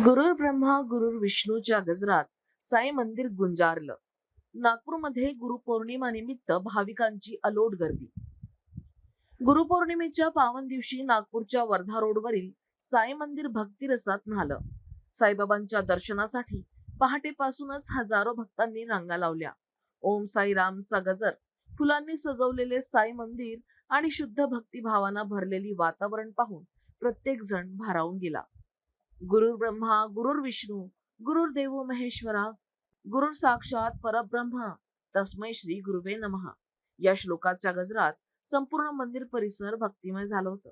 गुरुर ब्रह्मा गुरुर विष्णूच्या गजरात साई मंदिर गुंजारलं. नागपूरमध्ये गुरुपौर्णिमानिमित्त भाविकांची अलोट गर्दी. गुरुपौर्णिमेच्या पावन दिवशी नागपूरच्या वर्धा रोडवरील साई मंदिर भक्तिरसात न्हालं. साईबाबांच्या दर्शनासाठी पहाटेपासूनच हजारो भक्तांनी रांगा लावल्या. ओम साई रामचा गजर फुलांनी सजवलेले साई मंदिर आणि शुद्ध भक्तिभावानं भरलेली वातावरण पाहून प्रत्येक जण भारावून गेला. गुरुर ब्रह्मा गुरुर विष्णू गुरुर देवो महेश्वरा गुरुर साक्षात परब्रह्मा तस्मै श्री गुरुवे नमः. या श्लोकाच्या गजरात संपूर्ण मंदिर परिसर भक्तिमय झालं होतं.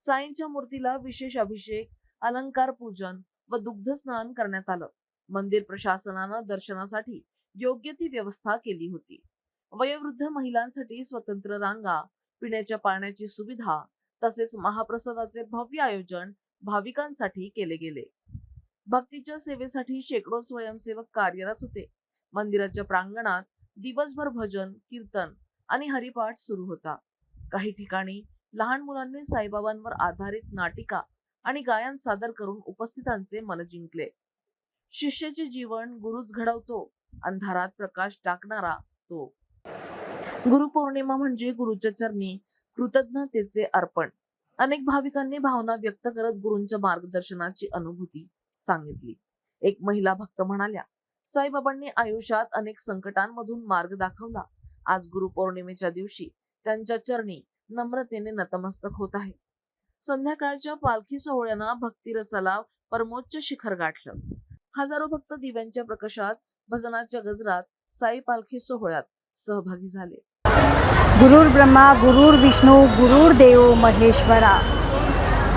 साईंच्या मूर्तीला विशेष अभिषेक अलंकार पूजन व दुग्ध स्नान करण्यात आलं. मंदिर प्रशासनानं दर्शनासाठी योग्य ती व्यवस्था केली होती. वयोवृद्ध महिलांसाठी स्वतंत्र रांगा पिण्याच्या पाण्याची सुविधा तसेच महाप्रसादाचे भव्य आयोजन भाविकांसाठी केले गेले. भक्तीच्या सेवेसाठी शेकडो स्वयंसेवक कार्यरत होते. मंदिराच्या प्रांगणात दिवसभर भजन कीर्तन आणि हरिपाठ सुरू होता. काही ठिकाणी लहान मुलांनी साईबाबांवर आधारित नाटिका आणि गायन सादर करून उपस्थितांचे मन जिंकले. शिष्याचे जीवन गुरुच घडवतो अंधारात प्रकाश टाकणारा तो. गुरुपौर्णिमा म्हणजे गुरुच्या चरणी कृतज्ञतेचे अर्पण. अनेक भाविकांनी भावना व्यक्त करत गुरूंच्या मार्गदर्शनाची अनुभूती सांगितली. एक महिला भक्त म्हणाल्या साईबाबांनी आयुष्यात अनेक संकटांमधून मार्ग दाखवला. आज गुरु पौर्णिमेच्या दिवशी त्यांच्या चरणी नम्रतेने नतमस्तक होत आहे. संध्याकाळच्या पालखी सोहळ्यानं भक्तिरसाला परमोच्च शिखर गाठलं. हजारो भक्त दिव्यांच्या प्रकाशात भजनाच्या गजरात साई पालखी सोहळ्यात सहभागी झाले. गुरुर ब्रह्मा गुरुर विष्णू गुरुर देव महेश्वरा.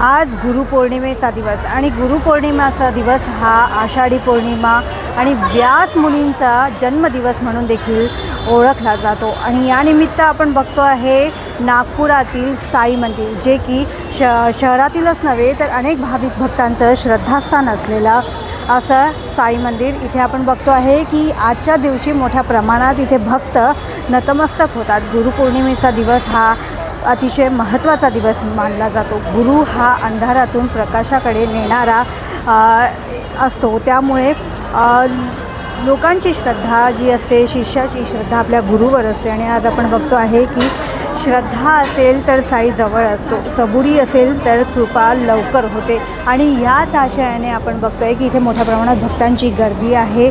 आज गुरुपौर्णिमेचा दिवस आणि गुरुपौर्णिमाचा दिवस हा आषाढी पौर्णिमा आणि व्यास मुनींचा जन्मदिवस म्हणून देखील ओळखला जातो. आणि यानिमित्त आपण बघतो आहे नागपुरातील साई मंदिर जे की श शहरातीलच नव्हे तर अनेक भाविक भक्तांचं श्रद्धास्थान असलेलं असं साई मंदिर इथे आपण बघतो आहे की आजच्या दिवशी मोठ्या प्रमाणात इथे भक्त नतमस्तक होतात. गुरुपौर्णिमेचा दिवस हा अतिशय महत्त्वाचा दिवस मानला जातो. गुरु हा अंधारातून प्रकाशाकडे नेणारा असतो. त्यामुळे लोकांची श्रद्धा जी असते शिष्याची श्रद्धा आपल्या गुरुवर असते. आणि आज आपण बघतो आहे की श्रद्धा असेल तर साई जवळ असतो. सबुरी असेल तर कृपा लवकर होते. आणि याच आशयाने आपण बघतो आहे की इथे मोठ्या प्रमाणात भक्तांची गर्दी आहे.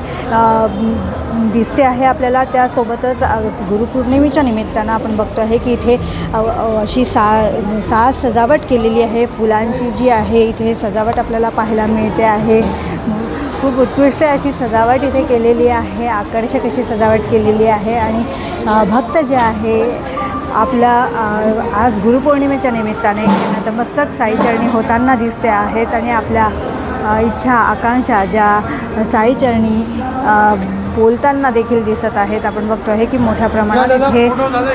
दिसते आहे आपल्याला त्यासोबतच गुरुपौर्णिमेच्या निमित्तानं आपण बघतो आहे की इथे अशी सा साज सजावट केलेली आहे. फुलांची जी आहे इथे सजावट आपल्याला पाहायला मिळते आहे. खूप उत्कृष्ट अशी सजावट इथे केलेली आहे. आकर्षक अशी सजावट केलेली आहे. आणि भक्त जे आहे आपला आज गुरुपौर्णिमेच्या निमित्ताने नतमस्तक साईचरणी होताना दिसते आहेत आणि आपल्या इच्छा आकांक्षा ज्या साईचरणी बोलताना देखील दिसत आहेत. आपण बघतो आहे की मोठ्या प्रमाणात इथे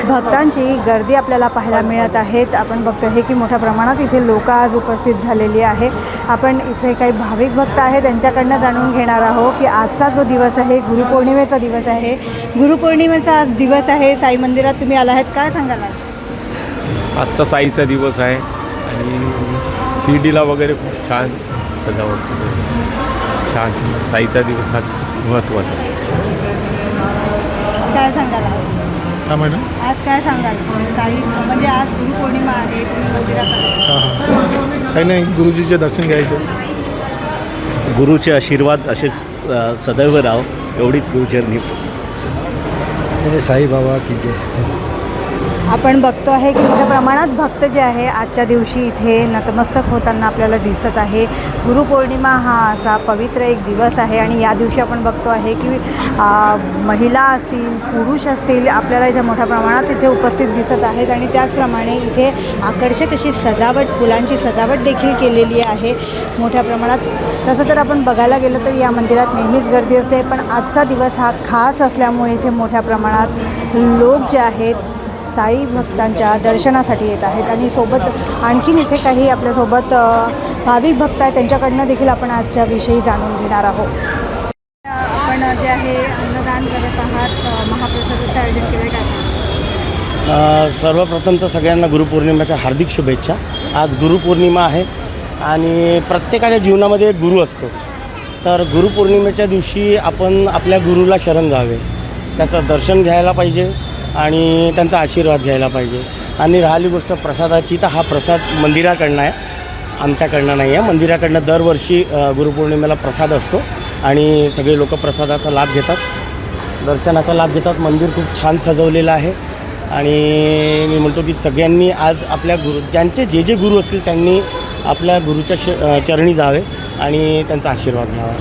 भक्तांची गर्दी आपल्याला पाहायला मिळत आहेत. आपण बघतो आहे की मोठ्या प्रमाणात इथे लोक आज उपस्थित झालेली आहे. आपण इथे काही भाविक भक्त आहेत. त्यांच्याकडनं जाणून घेणार आहोत की आजचा जो दिवस आहे गुरुपौर्णिमेचा दिवस आहे. गुरुपौर्णिमेचा आज दिवस आहे. साई मंदिरात तुम्ही आला आहेत. काय सांगाल आज? आजचा साईचा दिवस आहे आणि शिर्डीला वगैरे खूप छान सजावट छान. साईचा दिवस हा महत्त्वाचा आहे. काय सांगाल आज? काय मॅडम? आज काय सांगाल? साई म्हणजे आज गुरुपौर्णिमा आहे तुम्ही मंदिरात. हां हां. काही नाही गुरुजीचे दर्शन घ्यायचं. गुरुचे आशीर्वाद असेच अ, सदैव राव एवढीच गुरुचरणी. साईबाबा की जय. आपण बघतो आहे की मोठ्या प्रमाणात भक्त जे आहे आजच्या दिवशी इथे नतमस्तक होताना आपल्याला दिसत आहे. गुरुपौर्णिमा हा असा पवित्र एक दिवस आहे आणि या दिवशी आपण बघतो आहे की महिला असतील पुरुष असतील आपल्याला इथे मोठ्या प्रमाणात इथे उपस्थित दिसत आहेत आणि त्याचप्रमाणे इथे आकर्षक अशी सजावट फुलांची सजावट देखील केलेली आहे. मोठ्या प्रमाणात तसं तर आपण बघायला गेलं तर या मंदिरात नेहमीच गर्दी असते पण आजचा दिवस हा खास असल्यामुळे इथे मोठ्या प्रमाणात लोक जे आहेत साई भक्तांच्या दर्शनासाठी येत आहेत आणि सोबत आणखीन इथे काही आपल्यासोबत भाविक भक्त आहेत त्यांच्याकडनं देखील आपण आजच्या विषयी जाणून घेणार आहोत. आपण जे आहे अन्नदान करत आहात महाप्रसादाचं आयोजन केलं काय सर्वप्रथम तर सगळ्यांना गुरुपौर्णिमेच्या हार्दिक शुभेच्छा. आज गुरुपौर्णिमा आहे आणि प्रत्येकाच्या जीवनामध्ये एक गुरु असतो. तर गुरुपौर्णिमेच्या दिवशी आपण आपल्या गुरुला शरण जावे. त्याचं दर्शन घ्यायला पाहिजे. आणि त्यांचा आशीर्वाद घ्यायला पाहिजे. आणि राहिली गोष्ट प्रसादाची तर हा प्रसाद मंदिराकडनं आहे. आमच्याकडनं नाही आहे. मंदिराकडनं दरवर्षी गुरुपौर्णिमेला प्रसाद असतो आणि सगळे लोक प्रसादाचा लाभ घेतात. दर्शनाचा लाभ घेतात. मंदिर खूप छान सजवलेलं आहे. आणि मी म्हणतो की सगळ्यांनी आज आपल्या गुरु ज्यांचे जे जे गुरु असतील त्यांनी आपल्या गुरुच्या श चरणी जावे आणि त्यांचा आशीर्वाद घ्यावा.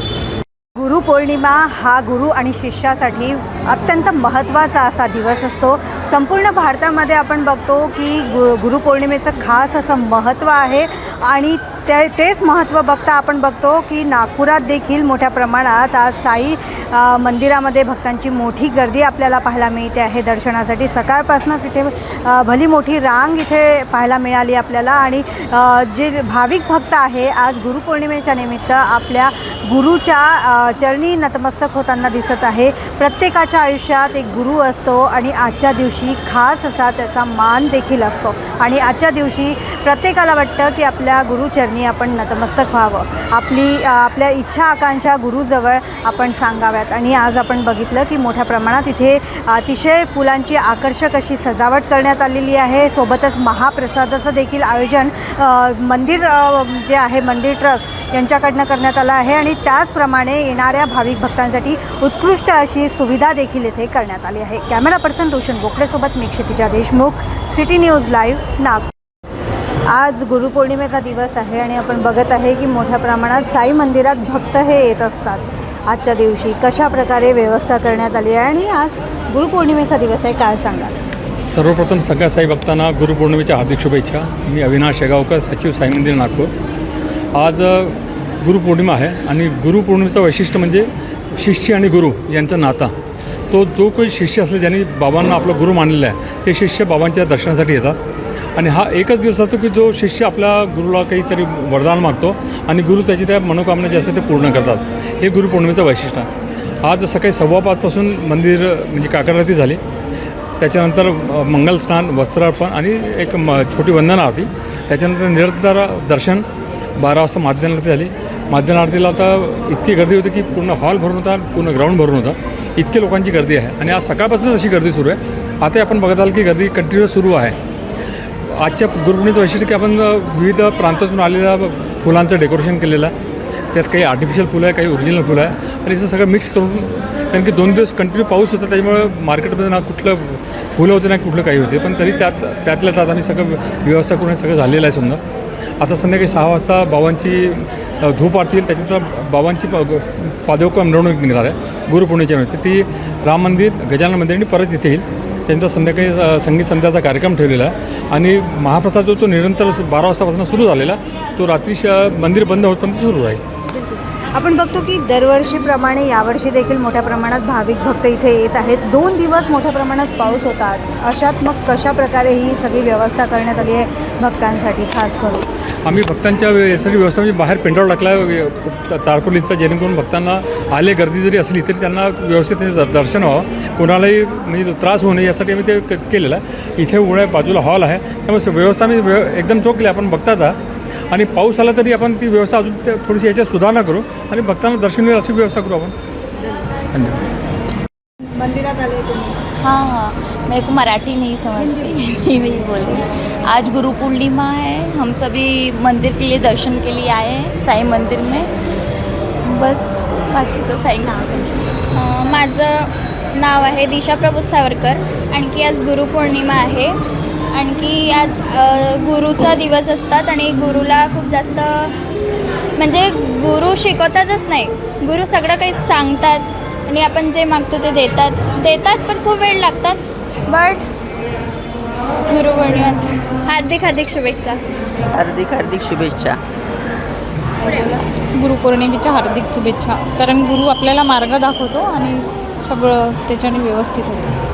गुरुपौर्णिमा हा गुरु आणि शिष्यासाठी अत्यंत महत्त्वाचा असा दिवस असतो. संपूर्ण भारतामध्ये आपण बघतो की गु गुरुपौर्णिमेचं खास असं महत्त्व आहे. आणि ते तेच महत्त्व बघता आपण बघतो की नागपुरात देखील मोठ्या प्रमाणात आज साई मंदिरामध्ये भक्तांची मोठी गर्दी आपल्याला पाहायला मिळते आहे दर्शनासाठी. सकाळपासूनच इथे भली मोठी रांग इथे पाहायला मिळाली आपल्याला आणि जे भाविक भक्त आहे आज गुरुपौर्णिमेच्या निमित्त आपल्या गुरुच्या चरणी नतमस्तक होताना दिसत आहे. प्रत्येकाच्या आयुष्यात एक गुरु असतो आणि आजच्या दिवशी खास असा त्याचा मान देखील असतो. आणि आजच्या दिवशी प्रत्येकाला वाटतं की आपल्या गुरुचरणी आपण नतमस्तक व्हावं. आपली आपल्या इच्छा आकांक्षा गुरुजवळ आपण सांगावं सांगाव्यात आणि आज आपण बघितलं की मोठ्या प्रमाणात इथे अतिशय फुलांची आकर्षक अशी सजावट करण्यात आलेली आहे. सोबतच महाप्रसादाचं देखील आयोजन मंदिर जे आहे मंदिर ट्रस्ट यांच्याकडनं करण्यात आलं आहे. आणि त्याचप्रमाणे येणाऱ्या भाविक भक्तांसाठी उत्कृष्ट अशी सुविधा देखील इथे करण्यात आली आहे. कॅमेरा पर्सन रोशन बोकडेसोबत मी Kshitija Deshmukh city news live Nagpur. आज गुरुपौर्णिमेचा दिवस आहे आणि आपण बघत आहे की मोठ्या प्रमाणात साई मंदिरात भक्त हे येत असतात. आजच्या दिवशी कशा प्रकारे व्यवस्था करण्यात आली आहे आणि आज गुरुपौर्णिमेचा दिवस आहे काय सांगा सर्वप्रथम सगळ्या साई भक्तांना गुरुपौर्णिमेच्या हार्दिक शुभेच्छा. मी अविनाश शेगावकर सचिव साई मंदिर नागपूर. आज गुरुपौर्णिमा आहे आणि गुरुपौर्णिमेचं वैशिष्ट्य म्हणजे शिष्य आणि गुरु यांचा नाता. तो जो काही शिष्य असेल ज्यांनी बाबांना आपलं गुरु मानलेला आहे ते शिष्य बाबांच्या दर्शनासाठी येतात. आणि हा एकच दिवस असतो की जो शिष्य आपल्या गुरुला काहीतरी वरदान मागतो आणि गुरु त्याची त्या मनोकामना जे असते ते पूर्ण करतात. हे गुरुपौर्णिमेचं वैशिष्ट्य आहे. आज सकाळी सव्वा पाचपासून मंदिर म्हणजे काकड झाली. त्याच्यानंतर मंगलस्नान वस्त्रार्पण आणि एक म छोटी वंदना आरती. त्याच्यानंतर निरंतर दर्शन. बारा वाजता माध्यम आरती झाली. माध्यम आरतीला आता इतकी गर्दी होती की पूर्ण हॉल भरून होता पूर्ण ग्राउंड भरून होता. इतकी लोकांची गर्दी आहे. आणि आज सकाळपासूनच अशी गर्दी सुरू आहे. आता आपण बघत आहात की गर्दी कंटिन्यू सुरू आहे. आजच्या गुरुपणीचं वैशिष्ट्य की आपण विविध प्रांतातून आलेल्या फुलांचं डेकोरेशन केलेलं आहे. त्यात काही आर्टिफिशियल फुलं आहे काही ओरिजिनल फुलं आहे. आणि हे सगळं मिक्स करून कारण की दोन दिवस कंटिन्यू पाऊस होता त्याच्यामुळं मार्केटमध्ये ना कुठलं फुलं होते ना कुठलं काही होते. पण तरी त्यात त्यातल्या त्यात आम्ही सगळं व्यवस्था करून सगळं झालेलं आहे समजा. आता संध्याकाळी सहा वाजता बाबांची धूप आरती येईल त्याच्यानंतर बाबांची प- मिरवणूक निघणार आहे. गुरुपौर्णिमेच्या ती राम मंदिर गजानन मंदिर आणि परत इथे येईल. त्यांचा संध्याकाळी संगीत संध्याचा कार्यक्रम ठेवलेला. आहे आणि महाप्रसाद जो तो निरंतर बारा वाजतापासून सुरू झालेला तो रात्री मंदिर बंद होतपर्यंत सुरू राहील. आपण बघतो की दरवर्षीप्रमाणे यावर्षी देखील मोठ्या प्रमाणात भाविक भक्त इथे येत आहेत. दोन दिवस मोठ्या प्रमाणात पाऊस होतात. अशात मग कशा प्रकारे ही सगळी व्यवस्था करण्यात आली आहे भक्तांसाठी खास करून? आम्ही भक्तांच्या सगळी व्यवस्था म्हणजे बाहेर पेंडॉल टाकला आहे, जेणेकरून भक्तांना आले गर्दी जरी असली तरी त्यांना व्यवस्थित द- दर्शन व्हावं. कोणालाही म्हणजे त्रास होऊ नये यासाठी आम्ही ते क- केलेलं आहे. इथे उघड्या बाजूला हॉल आहे. त्यामुळे व्यवस्था आम्ही व्यव एकदम चोखली आपण बघताच आणि पाऊस आला तरी आपण ती व्यवस्था अजून थोडीशी याच्यात सुधारणा करू आणि भक्तांना दर्शन मिळेल अशी व्यवस्था करू आपण. धन्यवाद. मंदिरात आले तुम्ही? हाँ हाँ. मेरे को मराठी नहीं समझती. हिंदी में बोल। आज गुरु पूर्णिमा है. हम सभी मंदिर के लिए दर्शन के लिए आए हैं साई मंदिर में. बस बाकी तो साई अं, माझं नाव आहे दिशा प्रबोध सावरकर. आणखी आज गुरुपौर्णिमा आहे. आणखी आज गुरुचा दिवस असतात आणि गुरुला खूप जास्त म्हणजे गुरु शिकवतातच नाही. गुरु सगळं काही सांगतात आणि आपण जे मागतो ते देतात. देतात पण खूप वेळ लागतात. बट गुरुपौर्णिमाचं हार्दिक हार्दिक शुभेच्छा. हार्दिक हार्दिक शुभेच्छा. गुरुपौर्णिमेच्या हार्दिक शुभेच्छा. कारण गुरु आपल्याला मार्ग दाखवतो आणि सगळं त्याच्याने व्यवस्थित होतं.